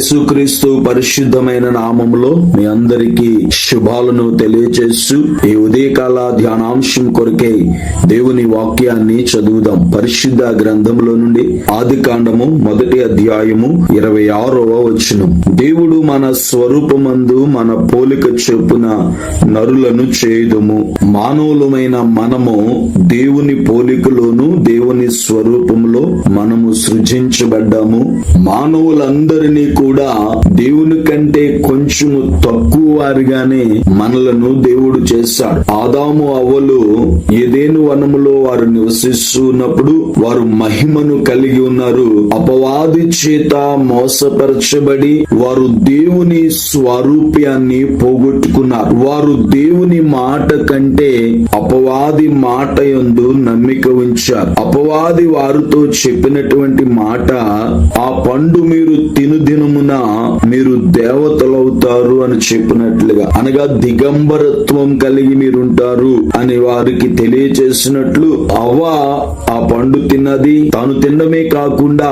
యేసుక్రీస్తు పరిశుద్ధమైన నామములో మీ అందరికీ శుభాలను తెలియజేస్తూ ఈ ఉదయకాల ధ్యానాంశం కొరకై దేవుని వాక్యాన్ని చదువుదాం. పరిశుద్ధ గ్రంథంలో నుండి ఆది కాండము మొదటి అధ్యాయము ఇరవై ఆరవ వచనం. దేవుడు మన స్వరూపమందు మన పోలిక చొప్పున నరులను చేయుదుము. మానవులమైన మనము దేవుని పోలికలోను దేవుని స్వరూపంలో మనము సృజించబడ్డాము. మానవులందరినీ కూడా దేవుని కంటే కొంచెము తక్కువ వారిగానే మనలను దేవుడు చేశాడు ఆదాము అవ్వలు ఏదేను వనములో వారు నివసిస్తున్నప్పుడు వారు మహిమను కలిగి ఉన్నారు. అపవాది చేత మోసపరచబడి వారు దేవుని స్వరూప్యాన్ని పోగొట్టుకున్నారు. వారు దేవుని మాట కంటే అపవాది మాట ఎందు నమ్మిక ఉంచారు. అపవాది వారితో చెప్పినటువంటి మాట ఆ పండు మీరు తిను దినమున మీరు దేవతలవుతారు అని చెప్పినట్లుగా అనగా దిగంబరత్వం కలిగి మీరుంటారు అని వారికి తెలియచేసినట్లు అవ్వ ఆ పండు తిన్నది. తాను తినడమే కాకుండా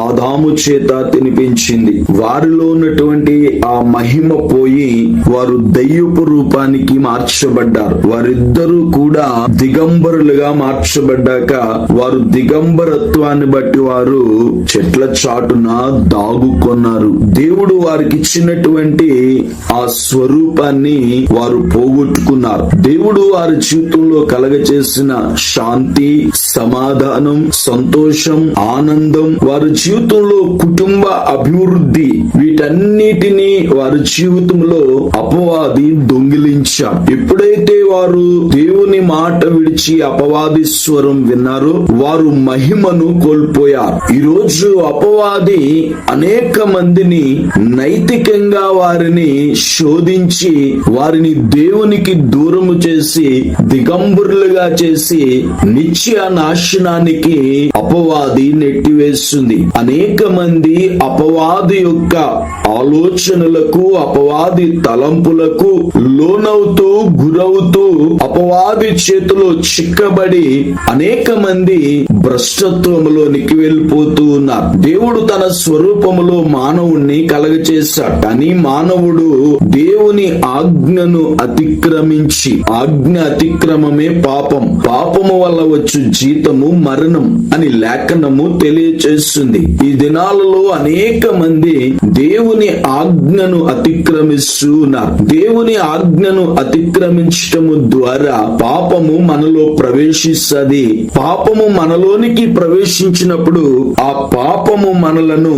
ఆదాము చేత తినిపించింది. వారిలో ఉన్నటువంటి ఆ మహిమ పోయి వారు దయ్యపు రూపానికి మార్చబడ్డారు. వారిద్దరూ కూడా దిగంబరులుగా మార్చబడ్డాక వారు దిగంబరత్వాన్ని బట్టి వారు చెట్ల చాటున దాగుకొన్నారు దేవుడు వారికి ఇచ్చినటువంటి ఆ స్వరూపాన్ని వారు పోగొట్టుకున్నారు. దేవుడు వారి జీవితంలో కలగచేసిన శాంతి సమాధానం సంతోషం ఆనందం వారి జీవితంలో కుటుంబ అభివృద్ధి వీటన్నిటిని వారి జీవితంలో అపవాది దొంగిలించాడు. ఎప్పుడైతే వారు దేవుని మాట విడిచి అపవాది స్వరం విన్నారో వారు మహిమను కోల్పోయారు. ఈ రోజు అపవాది అనేక మంది మందిని నైతికంగా వారిని శోధించి వారిని దేవునికి దూరము చేసి దిగంబరులుగా చేసి నిత్య నాశనానికి అపవాది నెట్టివేస్తుంది. అనేక మంది అపవాది యొక్క ఆలోచనలకు అపవాది తలంపులకు లోనవుతూ గురవుతూ అపవాది చేతిలో చిక్కబడి అనేక మంది భ్రష్టత్వములోనికి వెళ్ళిపోతూ ఉన్నారు. దేవుడు తన స్వరూపములో మానవుణ్ణి కలగచేశాడు. కానీ మానవుడు దేవుని ఆజ్ఞను అతిక్రమించి ఆజ్ఞ అతిక్రమమే పాపం. పాపము వల్ల వచ్చు జీతము మరణం అని లేఖనము తెలియచేస్తుంది. ఈ దినాలలో అనేక మంది దేవుని ఆజ్ఞను అతిక్రమిస్తూ ఉన్నారు. దేవుని ఆజ్ఞను అతిక్రమించటము ద్వారా పాపము మనలో ప్రవేశిస్తుంది. పాపము మనలో లోనికి ప్రవేశించినప్పుడు ఆ పాపము మనలను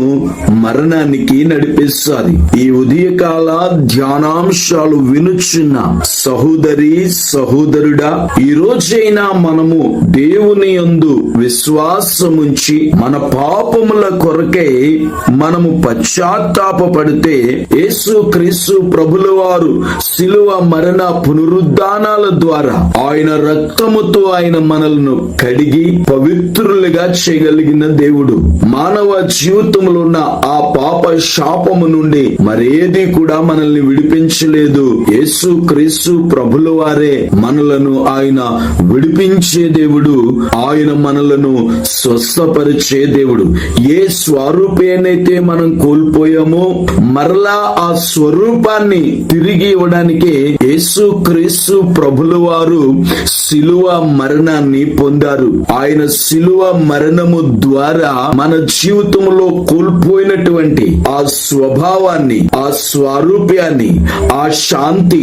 మరణానికి నడిపిస్తుంది. ఈ ఉదయకాల ధ్యానాంశాలు వినుచున్న సహోదరి సహోదరుడా ఈ రోజైనా మనము దేవుని యందు విశ్వాసముంచి మన పాపముల కొరకై మనము పశ్చాత్తాపపడితే యేసు క్రీస్తు ప్రభుల వారు శిలువ మరణ పునరుద్ధానాల ద్వారా ఆయన రక్తముతో ఆయన మనలను కడిగి మిత్రులుగా చేయగలిగిన దేవుడు. మానవ జీవితంలో ఉన్న ఆ పాప శాపము నుండి మరేది కూడా మనల్ని విడిపించలేదు. యేసు క్రీస్తు ప్రభుల వారే మనలను ఆయన విడిపించే దేవుడు. ఆయన మనలను స్వస్థపరిచే దేవుడు. ఏ స్వరూపేనైతే మనం కోల్పోయామో మరలా ఆ స్వరూపాన్ని తిరిగి ఇవ్వడానికి యేసు క్రీస్తు ప్రభుల వారు శిలువ మరణాన్ని పొందారు. ఆయన శిలువ మరణము ద్వారా మన జీవితంలో కోల్పోయినటువంటి ఆ స్వభావాన్ని ఆ స్వారూప్యాన్ని ఆ శాంతి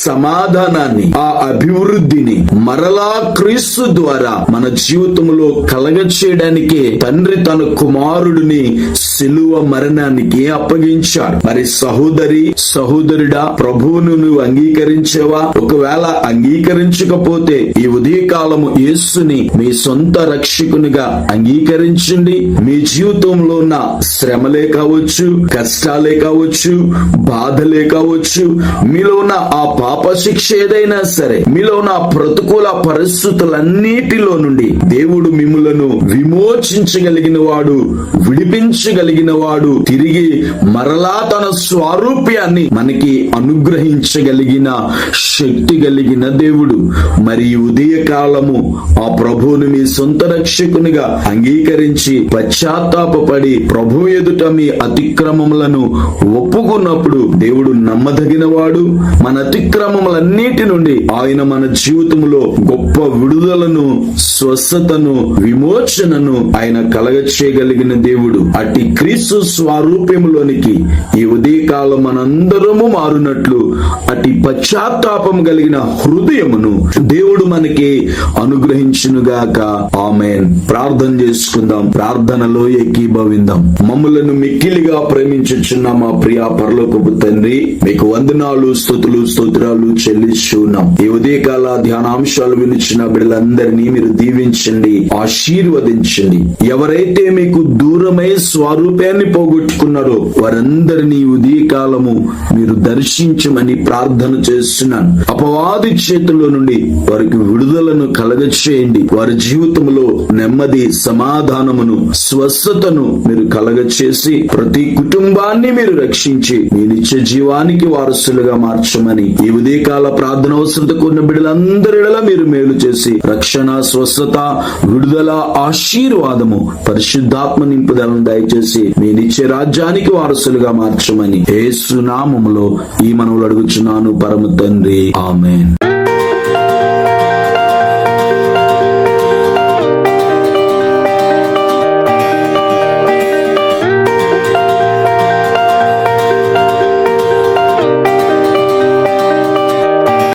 సమాధానాన్ని ఆ అభివృద్ధిని మరలా క్రీస్తు ద్వారా మన జీవితంలో కలగచేయడానికి తండ్రి తన కుమారుడిని శిలువ మరణానికి అప్పగించాడు. మరి సహోదరి సహోదరుడా ప్రభువును నువ్వు అంగీకరించేవా? ఒకవేళ అంగీకరించకపోతే ఈ ఉదయకాలము యేసుని మీ సొంత రక్షకునిగా అంగీకరించండి. మీ జీవితంలో ఉన్న శ్రమలే కావచ్చు కష్టాలే కావచ్చు బాధలే కావచ్చు మీలో ఉన్న ఆ పాప శిక్ష ఏదైనా సరే మీలో ఉన్న ప్రతికూల పరిస్థితులన్నిటిలో నుండి దేవుడు మిమ్ములను విమోచించగలిగిన వాడు విడిపించగలిగిన వాడు తిరిగి మరలా తన స్వారూప్యాన్ని మనకి అనుగ్రహించగలిగిన శక్తి కలిగిన దేవుడు. మరి ఉదయకాలము ఉదయ కాలము ఆ ప్రభువుని మీ సొంత రక్షకునిగా అంగీకరించి పశ్చాత్తాపడి ప్రభు ఎదుట మీ అతిక్రమములను ఒప్పుకున్నప్పుడు దేవుడు నమ్మదగిన వాడు మన అతిక్రమములన్నిటి నుండి ఆయన మన జీవితంలో గొప్ప విడుదలను స్వస్థతను విమోచనను ఆయన కలగ చేయగలిగిన దేవుడు. అట్టి క్రీస్తు స్వారూప్యములోనికి ఈ ఉదయకాలం మనందరము మారునట్లు అట్టి పశ్చాత్తాపం కలిగిన హృదయమును దేవుడు మనకి అనుగ్రహించునుగాక. ఆమె ఆమెన్ ప్రార్థన చేసుకుందాం. ప్రార్థనలో ఏకీభవిందాం. మమ్మలను మిక్కిలిగా ప్రేమించుచున్న మా ప్రియ పరలోకపు తండ్రి మీకు వందనాలు స్థుతులు స్తోత్రాలు చెల్లిస్తున్నాం. ఈ ఉదయకాల ధ్యానాంశాలు వినిచిన బిడ్డలందరినీ మీరు దీవించండి ఆశీర్వదించండి. ఎవరైతే మీకు దూరమై స్వరూపాన్ని పోగొట్టుకున్నారో వారందరినీ ఉదయకాలము మీరు దర్శించమని ప్రార్థన చేస్తున్నాను. అపవాది చేతుల్లో నుండి వారికి విడుదలను కలగచేయండి. వారి జీవితంలో నెమ్మది సమాధానమును స్వస్థతను మీరు కలగచేసి ప్రతి కుటుంబాన్ని మీరు రక్షించి మీ నిత్య జీవానికి వారసులుగా మార్చమని ఈ ఉదయకాల ప్రార్థన అవసరతకు కొన్న బిడ్డలందరిలా మీరు మేలు చేసి రక్షణ స్వస్థత విడుదల ఆశీర్వాదము పరిశుద్ధాత్మ నింపుదలను దయచేసి మీ నిత్య రాజ్యానికి వారసులుగా మార్చమని ఏసునామములో ఈ మనవులు అడుగుచున్నాను పరమ తండ్రి. ఆమెన్.